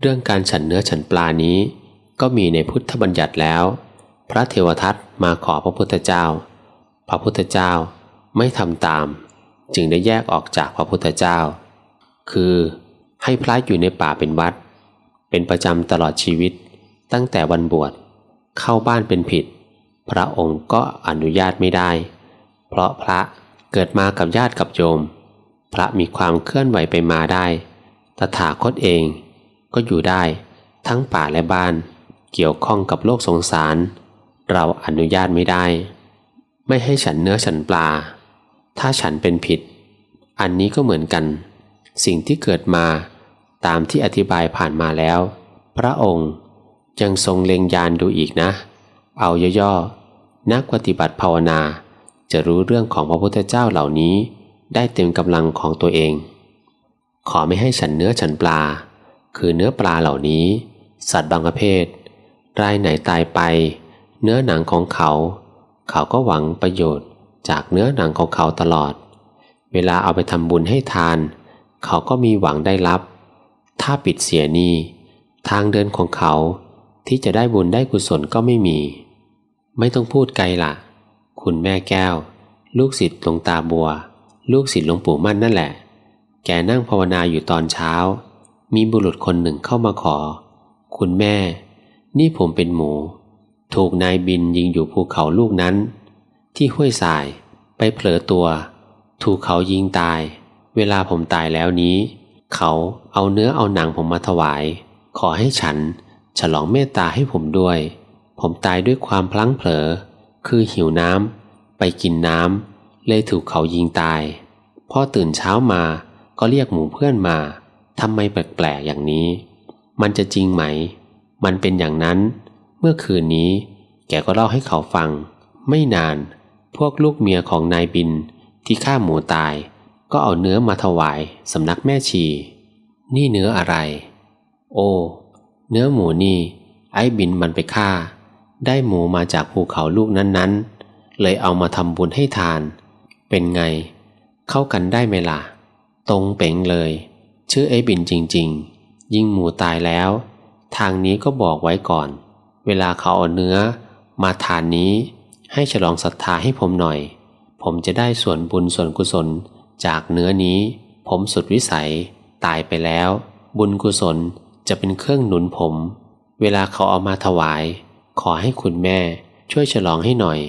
เรื่องการฉันเนื้อฉันปลานี้ ก็มีในพุทธบัญญัติแล้ว พระเทวทัตมาขอพระพุทธเจ้า พระพุทธเจ้าไม่ทำตาม จึงได้แยกออกจากพระพุทธเจ้า คือให้พระอยู่ในป่าเป็นวัด เป็นประจำตลอดชีวิตตั้งแต่วันบวชเข้าบ้านเป็นผิด พระองค์ก็อนุญาตไม่ได้ เพราะพระเกิดมากับญาติกับโยม พระมีความเคลื่อนไหวไปมาได้ ตถาคตเอง ก็อยู่ได้ ทั้งป่าและบ้าน เกี่ยวข้องกับโลกสงสาร เราอนุญาตไม่ได้ ไม่ให้ฉันเนื้อฉันปลา ถ้าฉันเป็นผิด อันนี้ก็เหมือนกัน สิ่งที่เกิดมาตามที่อธิบายผ่านมาแล้ว พระองค์ยังทรงเล็งยานดูอีกนะ เอาย่อๆนักปฏิบัติภาวนา จะรู้เรื่องของพระพุทธเจ้าเหล่านี้ ได้เต็มกำลังของตัวเอง ขอไม่ให้ฉันเนื้อฉันปลา คือเนื้อปลาเหล่านี้ สัตว์บางประเภท รายไหนตายไป เนื้อหนังของเขา เขาก็หวังประโยชน์จากเนื้อหนังของเขาตลอด เวลาเอาไปทำบุญให้ทาน เขาก็มีหวังได้รับ ถ้าปิดเสียนี้ ทางเดินของเขาที่จะได้บุญได้กุศลก็ไม่มี ไม่ต้องพูดไกลละ่ะ คุณแม่แก้ว ลูกศิษย์หลวงตาบัว ลูกศิษย์หลวงปู่มั่นนั่นแหละ แกนั่งภาวนาอยู่ตอนเช้า มีบุรุษคนหนึ่งเข้ามาขอ คุณแม่ นี่ผมเป็นหมู ถูกนายบินยิงอยู่ภูเขาลูกนั้น ที่ห้วยสายไปเผลอตัว ถูกเขายิงตาย เวลาผมตายแล้วนี้ เขาเอาเนื้อเอาหนังผมมาถวาย ขอให้ฉัน ฉลองเมตตาให้ผมด้วย ผมตายด้วยความพลั้งเผลอ คือหิวน้ำไปกินน้ำเลยถูกเขายิงตายพอตื่นเช้ามาก็เรียกหมูเพื่อนมา ทำไมแปลกๆอย่างนี้ มันจะจริงไหม มันเป็นอย่างนั้น เมื่อคืนนี้ แกก็เล่าให้เขาฟัง ไม่นาน พวกลูกเมียของนายบินที่ฆ่าหมูตาย ก็เอาเนื้อมาถวายสำนักแม่ชี นี่เนื้ออะไร โอ้ เนื้อหมูนี่ ไอ้บินมันไปฆ่า ได้หมูมาจากภูเขาลูกนั้นๆ เลยเอามาทำบุญให้ทาน เป็นไง เข้ากันได้ไหมล่ะ ตรงเป๋งเลย ชื่อไอ้บินจริง ๆ ยิ่งหมูตายแล้ว ทางนี้ก็บอกไว้ก่อน เวลาเขาเอาเนื้อ มาทานนี้ ให้ฉลองศรัทธาให้ผมหน่อย ผมจะได้ส่วนบุญส่วนกุศลจากเนื้อนี้ ผมสุดวิสัย ตายไปแล้ว บุญกุศลจะเป็นเครื่องหนุนผม เวลาเขาเอามาถวาย ขอให้คุณแม่ช่วยฉลองให้หน่อย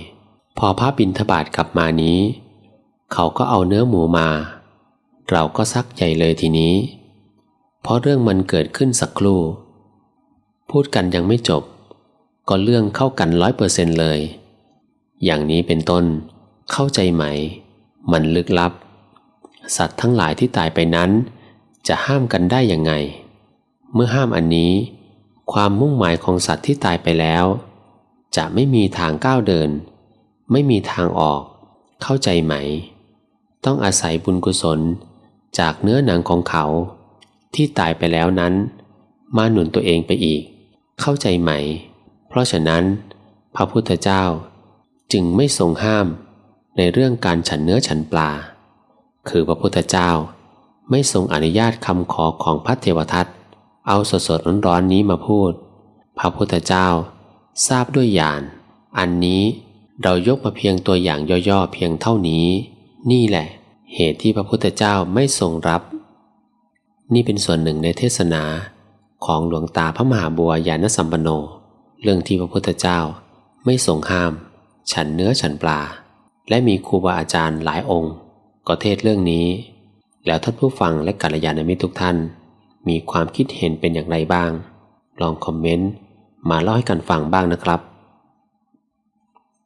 พอพระบิณฑบาตกลับมานี้ เขาก็เอาเนื้อหมูมา เราก็ซักใหญ่เลยทีนี้ เพราะเรื่องมันเกิดขึ้นสักครู่ พูดกันยังไม่จบ ก็เรื่องเข้ากันร้อยเปอร์เซนเลย อย่างนี้เป็นต้น เข้าใจไหม มันลึกลับ สัตว์ทั้งหลายที่ตายไปนั้น จะห้ามกันได้ยังไง เมื่อห้ามอันนี้ ความมุ่งหมายของสัตว์ที่ตายไปแล้ว จะไม่มีทางก้าวเดิน ไม่มีทางออก เข้าใจไหม ต้องอาศัยบุญกุศล จากเนื้อหนังของเขา ที่ตายไปแล้วนั้น มาหนุนตัวเองไปอีก เข้าใจไหม เพราะฉะนั้น พระพุทธเจ้าจึงไม่ทรงห้ามในเรื่องการฉันเนื้อฉันปลา คือพระพุทธเจ้าไม่ทรงอนุญาตคำขอของพระเทวทัตเอาสดสดร้อนๆนี้มาพูด พระพุทธเจ้าทราบด้วยญาณอันนี้เรายกมาเพียงตัวอย่างย่อๆเพียงเท่านี้ นี่แหละ เหตุที่พระพุทธเจ้าไม่ทรงรับ นี่เป็นส่วนหนึ่งในเทศนาของหลวงตาพระมหาบัวยานสัมปันโน เรื่องที่พระพุทธเจ้าไม่ทรงห้าม ฉันเนื้อฉันปลา และมีครูบาอาจารย์หลายองค์ ก็เทศเรื่องนี้ แล้วท่านผู้ฟังและกัลยาณมิตรทุกท่าน มีความคิดเห็นเป็นอย่างไรบ้าง ลองคอมเมนต์มาเล่าให้กันฟังบ้างนะครับ